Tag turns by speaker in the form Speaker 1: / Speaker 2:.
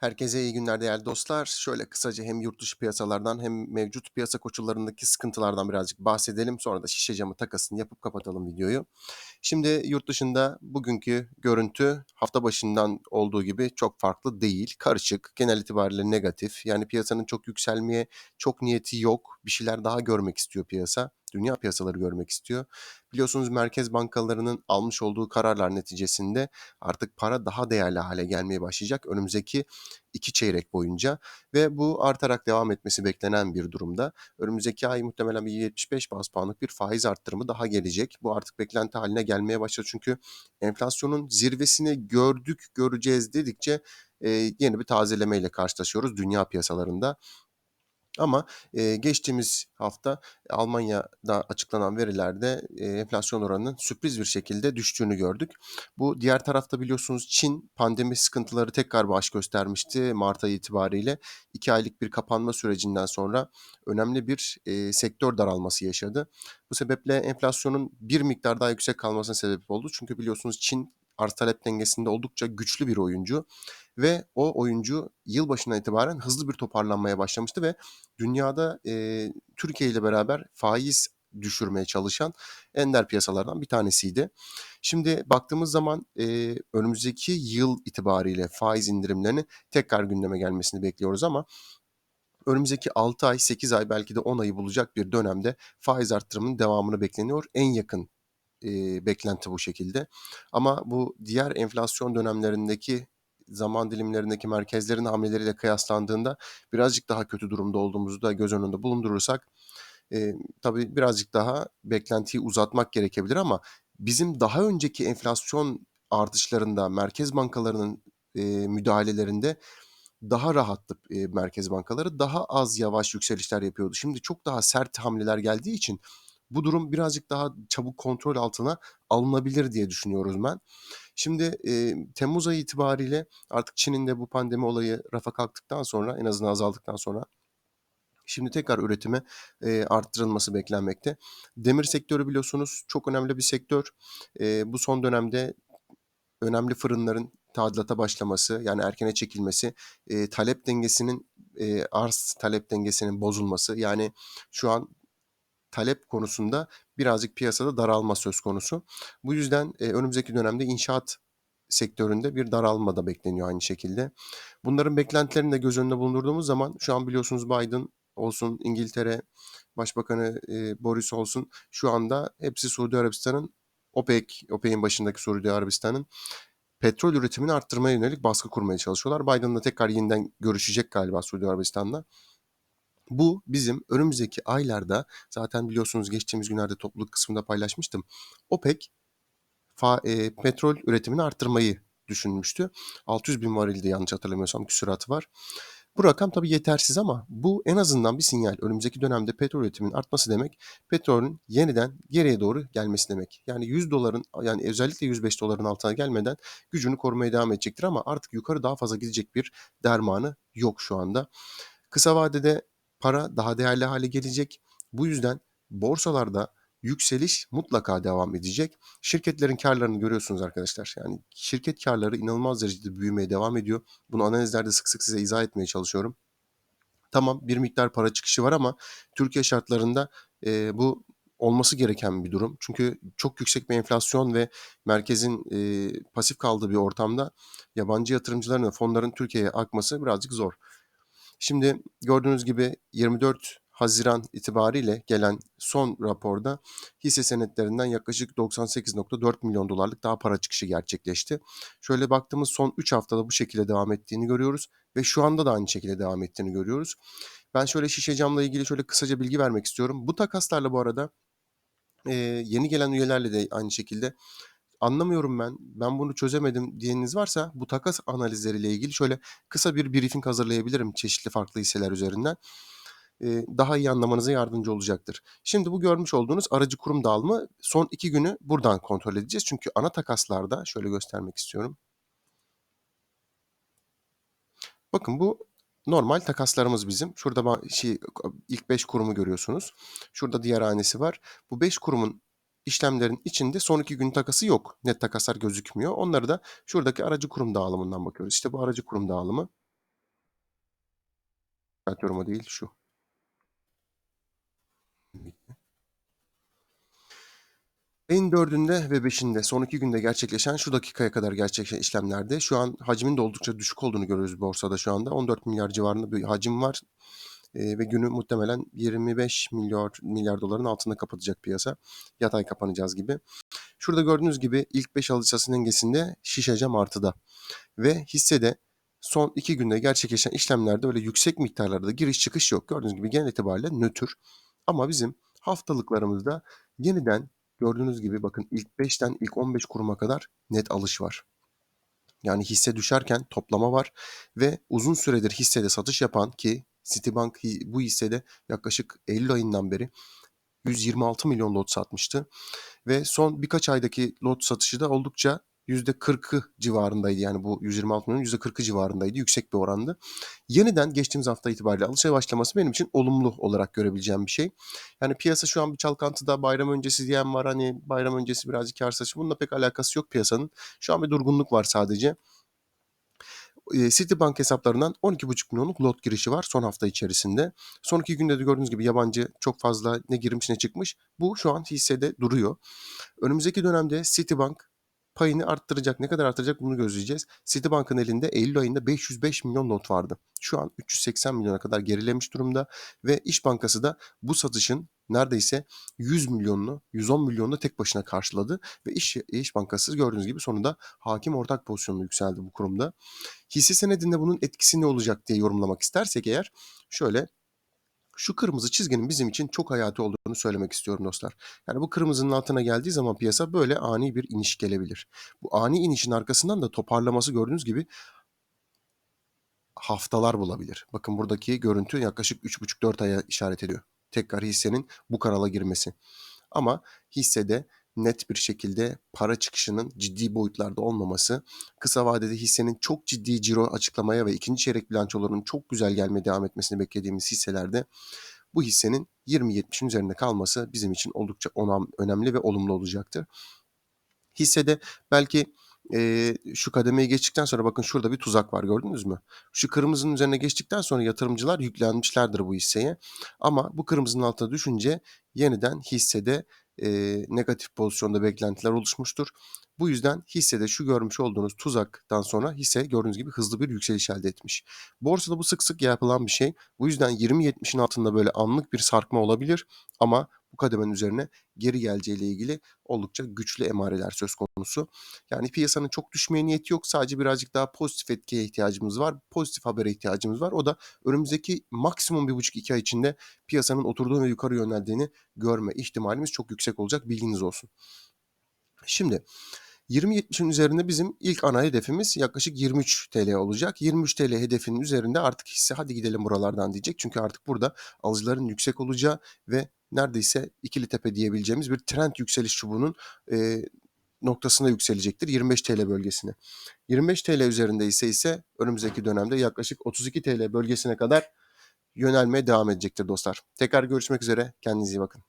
Speaker 1: Herkese iyi günler değerli dostlar. Şöyle kısaca hem yurt dışı piyasalardan hem mevcut piyasa koşullarındaki sıkıntılardan birazcık bahsedelim. Sonra da şişe camı takasını yapıp kapatalım videoyu. Şimdi yurt dışında bugünkü görüntü hafta başından olduğu gibi çok farklı değil. Karışık, genel itibariyle negatif. Yani piyasanın çok yükselmeye çok niyeti yok. Bir şeyler daha görmek istiyor piyasa. Dünya piyasaları görmek istiyor. Biliyorsunuz merkez bankalarının almış olduğu kararlar neticesinde artık para daha değerli hale gelmeye başlayacak önümüzdeki iki çeyrek boyunca ve bu artarak devam etmesi beklenen bir durumda. Önümüzdeki ay muhtemelen bir 75 bas puanlık bir faiz arttırımı daha gelecek. Bu artık beklenti haline gelmeye başladı çünkü enflasyonun zirvesini gördük, göreceğiz dedikçe e, yeni bir tazelemeyle karşılaşıyoruz dünya piyasalarında. Ama e, geçtiğimiz hafta Almanya'da açıklanan verilerde e, enflasyon oranının sürpriz bir şekilde düştüğünü gördük. Bu diğer tarafta biliyorsunuz Çin pandemi sıkıntıları tekrar baş göstermişti Mart ayı itibariyle. 2 aylık bir kapanma sürecinden sonra önemli bir e, sektör daralması yaşadı. Bu sebeple enflasyonun bir miktar daha yüksek kalmasına sebep oldu. Çünkü biliyorsunuz Çin arz talep dengesinde oldukça güçlü bir oyuncu ve o oyuncu yılbaşına itibaren hızlı bir toparlanmaya başlamıştı ve dünyada e, Türkiye ile beraber faiz düşürmeye çalışan ender piyasalardan bir tanesiydi. Şimdi baktığımız zaman e, önümüzdeki yıl itibariyle faiz indirimlerini tekrar gündeme gelmesini bekliyoruz ama önümüzdeki 6 ay, 8 ay belki de 10 ayı bulacak bir dönemde faiz arttırımının devamını bekleniyor. En yakın e, beklenti bu şekilde. Ama bu diğer enflasyon dönemlerindeki zaman dilimlerindeki merkezlerin hamleleriyle kıyaslandığında birazcık daha kötü durumda olduğumuzu da göz önünde bulundurursak e, tabii birazcık daha beklentiyi uzatmak gerekebilir ama bizim daha önceki enflasyon artışlarında merkez bankalarının e, müdahalelerinde daha rahattı e, merkez bankaları. Daha az yavaş yükselişler yapıyordu. Şimdi çok daha sert hamleler geldiği için bu durum birazcık daha çabuk kontrol altına alınabilir diye düşünüyoruz ben. Şimdi e, Temmuz ayı itibariyle artık Çin'in de bu pandemi olayı rafa kalktıktan sonra en azından azaldıktan sonra Şimdi tekrar üretime e, arttırılması beklenmekte. Demir sektörü biliyorsunuz çok önemli bir sektör. E, bu son dönemde önemli fırınların tadilata başlaması yani erkene çekilmesi, e, talep dengesinin e, arz talep dengesinin bozulması yani şu an talep konusunda birazcık piyasada daralma söz konusu. Bu yüzden e, önümüzdeki dönemde inşaat sektöründe bir daralma da bekleniyor aynı şekilde. Bunların beklentilerini de göz önünde bulundurduğumuz zaman şu an biliyorsunuz Biden olsun, İngiltere Başbakanı e, Boris olsun şu anda hepsi Suudi Arabistan'ın OPEC, OPEC'in başındaki Suudi Arabistan'ın petrol üretimini arttırmaya yönelik baskı kurmaya çalışıyorlar. Biden'la tekrar yeniden görüşecek galiba Suudi Arabistan'la. Bu bizim önümüzdeki aylarda zaten biliyorsunuz geçtiğimiz günlerde topluluk kısmında paylaşmıştım. OPEC fa, e, petrol üretimini arttırmayı düşünmüştü. 600 bin varilde yanlış hatırlamıyorsam küsuratı var. Bu rakam tabii yetersiz ama bu en azından bir sinyal. Önümüzdeki dönemde petrol üretiminin artması demek petrolün yeniden geriye doğru gelmesi demek. Yani 100 doların yani özellikle 105 doların altına gelmeden gücünü korumaya devam edecektir ama artık yukarı daha fazla gidecek bir dermanı yok şu anda. Kısa vadede para daha değerli hale gelecek. Bu yüzden borsalarda yükseliş mutlaka devam edecek. Şirketlerin karlarını görüyorsunuz arkadaşlar. Yani şirket karları inanılmaz derecede büyümeye devam ediyor. Bunu analizlerde sık sık size izah etmeye çalışıyorum. Tamam bir miktar para çıkışı var ama Türkiye şartlarında e, bu olması gereken bir durum. Çünkü çok yüksek bir enflasyon ve merkezin e, pasif kaldığı bir ortamda yabancı yatırımcıların ve fonların Türkiye'ye akması birazcık zor. Şimdi gördüğünüz gibi 24 Haziran itibariyle gelen son raporda hisse senetlerinden yaklaşık 98.4 milyon dolarlık daha para çıkışı gerçekleşti. Şöyle baktığımız son 3 haftada bu şekilde devam ettiğini görüyoruz ve şu anda da aynı şekilde devam ettiğini görüyoruz. Ben şöyle şişe camla ilgili şöyle kısaca bilgi vermek istiyorum. Bu takaslarla bu arada e, yeni gelen üyelerle de aynı şekilde anlamıyorum ben, ben bunu çözemedim diyeniniz varsa bu takas analizleriyle ilgili şöyle kısa bir briefing hazırlayabilirim çeşitli farklı hisseler üzerinden. Ee, daha iyi anlamanıza yardımcı olacaktır. Şimdi bu görmüş olduğunuz aracı kurum dağılımı son iki günü buradan kontrol edeceğiz. Çünkü ana takaslarda şöyle göstermek istiyorum. Bakın bu normal takaslarımız bizim. Şurada şey, ilk 5 kurumu görüyorsunuz. Şurada diğer hanesi var. Bu 5 kurumun işlemlerin içinde son iki gün takası yok. Net takaslar gözükmüyor. Onları da şuradaki aracı kurum dağılımından bakıyoruz. İşte bu aracı kurum dağılımı. Düzeltiyorum o değil şu. Ayın 4'ünde ve 5'inde son iki günde gerçekleşen şu dakikaya kadar gerçekleşen işlemlerde şu an hacmin de oldukça düşük olduğunu görüyoruz borsada şu anda. 14 milyar civarında bir hacim var. Ee, ve günü muhtemelen 25 milyar milyar doların altında kapatacak piyasa. Yatay kapanacağız gibi. Şurada gördüğünüz gibi ilk 5 alıcı satış dengesinde şişecem artıda. Ve hissede son iki günde gerçekleşen işlemlerde öyle yüksek miktarlarda giriş çıkış yok. Gördüğünüz gibi genel itibariyle nötr. Ama bizim haftalıklarımızda yeniden gördüğünüz gibi bakın ilk 5'ten ilk 15 kuruma kadar net alış var. Yani hisse düşerken toplama var ve uzun süredir hissede satış yapan ki Citibank bu hissede yaklaşık Eylül ayından beri 126 milyon lot satmıştı. Ve son birkaç aydaki lot satışı da oldukça %40'ı civarındaydı. Yani bu 126 milyonun %40'ı civarındaydı. Yüksek bir orandı. Yeniden geçtiğimiz hafta itibariyle alışa başlaması benim için olumlu olarak görebileceğim bir şey. Yani piyasa şu an bir çalkantıda bayram öncesi diyen var. Hani bayram öncesi birazcık kar satışı. Bununla pek alakası yok piyasanın. Şu an bir durgunluk var sadece. Citibank hesaplarından 12,5 milyonluk lot girişi var son hafta içerisinde. Son iki günde de gördüğünüz gibi yabancı çok fazla ne girmiş ne çıkmış. Bu şu an hissede duruyor. Önümüzdeki dönemde Citibank payını arttıracak. Ne kadar arttıracak bunu gözleyeceğiz. Citibank'ın elinde Eylül ayında 505 milyon not vardı. Şu an 380 milyona kadar gerilemiş durumda ve İş Bankası da bu satışın neredeyse 100 milyonunu, 110 milyonunu tek başına karşıladı ve İş, İş Bankası gördüğünüz gibi sonunda hakim ortak pozisyonuna yükseldi bu kurumda. Hisse senedinde bunun etkisi ne olacak diye yorumlamak istersek eğer şöyle şu kırmızı çizginin bizim için çok hayati olduğunu söylemek istiyorum dostlar. Yani bu kırmızının altına geldiği zaman piyasa böyle ani bir iniş gelebilir. Bu ani inişin arkasından da toparlaması gördüğünüz gibi haftalar bulabilir. Bakın buradaki görüntü yaklaşık 3,5-4 aya işaret ediyor. Tekrar hissenin bu kanala girmesi. Ama hissede net bir şekilde para çıkışının ciddi boyutlarda olmaması, kısa vadede hissenin çok ciddi ciro açıklamaya ve ikinci çeyrek bilançolarının çok güzel gelmeye devam etmesini beklediğimiz hisselerde bu hissenin 20-70'in üzerinde kalması bizim için oldukça önemli ve olumlu olacaktır. Hissede belki e, şu kademeyi geçtikten sonra bakın şurada bir tuzak var gördünüz mü? Şu kırmızının üzerine geçtikten sonra yatırımcılar yüklenmişlerdir bu hisseye. Ama bu kırmızının altına düşünce yeniden hissede e, negatif pozisyonda beklentiler oluşmuştur. Bu yüzden hissede şu görmüş olduğunuz tuzaktan sonra hisse gördüğünüz gibi hızlı bir yükseliş elde etmiş. Borsada bu sık sık yapılan bir şey. Bu yüzden 20-70'in altında böyle anlık bir sarkma olabilir ama kademenin üzerine geri geleceğiyle ilgili oldukça güçlü emareler söz konusu. Yani piyasanın çok düşmeye niyeti yok. Sadece birazcık daha pozitif etkiye ihtiyacımız var. Pozitif habere ihtiyacımız var. O da önümüzdeki maksimum bir buçuk iki ay içinde piyasanın oturduğu ve yukarı yöneldiğini görme ihtimalimiz çok yüksek olacak. Bilginiz olsun. Şimdi 20.70'in üzerinde bizim ilk ana hedefimiz yaklaşık 23 TL olacak. 23 TL hedefinin üzerinde artık hisse hadi gidelim buralardan diyecek. Çünkü artık burada alıcıların yüksek olacağı ve neredeyse ikili tepe diyebileceğimiz bir trend yükseliş çubuğunun e, noktasına yükselecektir 25 TL bölgesine. 25 TL üzerinde ise ise önümüzdeki dönemde yaklaşık 32 TL bölgesine kadar yönelmeye devam edecektir dostlar. Tekrar görüşmek üzere. Kendinize iyi bakın.